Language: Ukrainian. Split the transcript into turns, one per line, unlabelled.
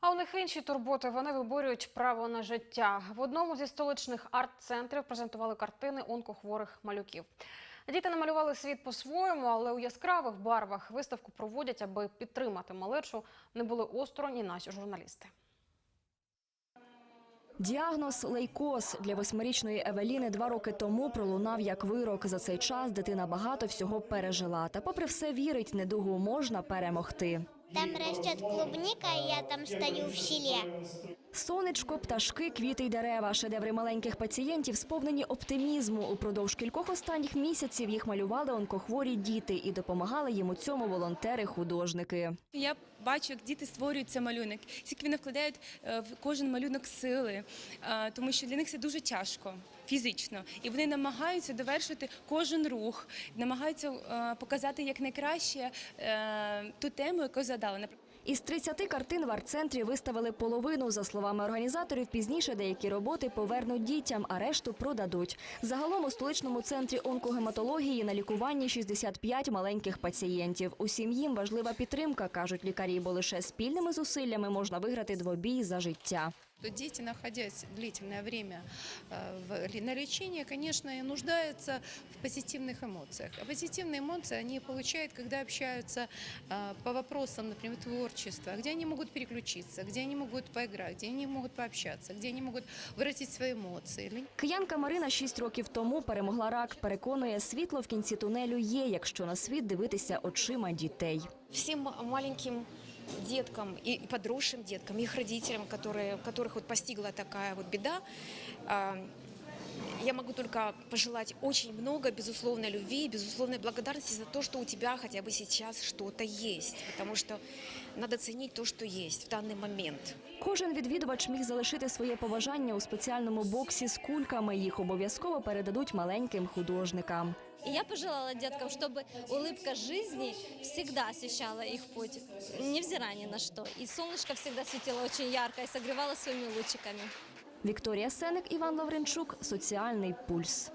А у них інші турботи. Вони виборюють право на життя. В одному зі столичних арт-центрів презентували картини онкохворих малюків. Діти намалювали світ по-своєму, але у яскравих барвах виставку проводять, аби підтримати малечу. Не були осторонь наші журналісти.
Діагноз лейкоз для восьмирічної Евеліни два роки тому пролунав як вирок. За цей час дитина багато всього пережила. Та, попри все, вірить, недугу можна перемогти.
Там растет клубника, и я там стою в щеле.
Сонечко, пташки, квіти й дерева. Шедеври маленьких пацієнтів сповнені оптимізму. Упродовж кількох останніх місяців їх малювали онкохворі діти і допомагали їм у цьому волонтери-художники.
Я бачу, як діти створюють цей малюнок, скільки вони вкладають е, в кожен малюнок сили, е, тому що для них це дуже тяжко фізично, і вони намагаються довершити кожен рух, намагаються е, показати як найкраще ту тему, яку задали.
Із 30 картин в арт-центрі виставили половину. За словами організаторів, пізніше деякі роботи повернуть дітям, а решту продадуть. Загалом у столичному центрі онкогематології на лікуванні 65 маленьких пацієнтів. Усім їм важлива підтримка, кажуть лікарі, бо лише спільними зусиллями можна виграти двобій за життя
То дети, находясь длительное время э, в- на лечении, конечно, и нуждаются в позитивных эмоциях. А позитивные эмоции они получают, когда общаются э, по вопросам, например, творчества, где они могут переключиться, где они могут поиграть, где они могут пообщаться, где они могут выразить свои эмоции. Для
Киянка Марина 6 років тому перемогла рак. Переконує, світло в кінці тунелю є, якщо на світ дивитися очима дітей.
всем маленьким деткам и подросшим деткам, их родителям, которые, которых вот постигла такая вот беда, я могу только пожелать очень много безусловной любви, безусловной благодарности за то, что у тебя хотя бы сейчас что-то есть, потому что надо ценить то, что есть в данный момент.
Кожен відвідувач міг залишити своє побажання у спеціальному боксі з кульками. Їх обов'язково передадуть маленьким художникам.
И я пожелала деткам, чтобы улыбка жизни всегда освещала их путь, невзирая ни на что. И солнышко всегда светило очень ярко и согревало своими лучиками.
Вікторія Сеник, Іван Лавренчук, Соціальний пульс.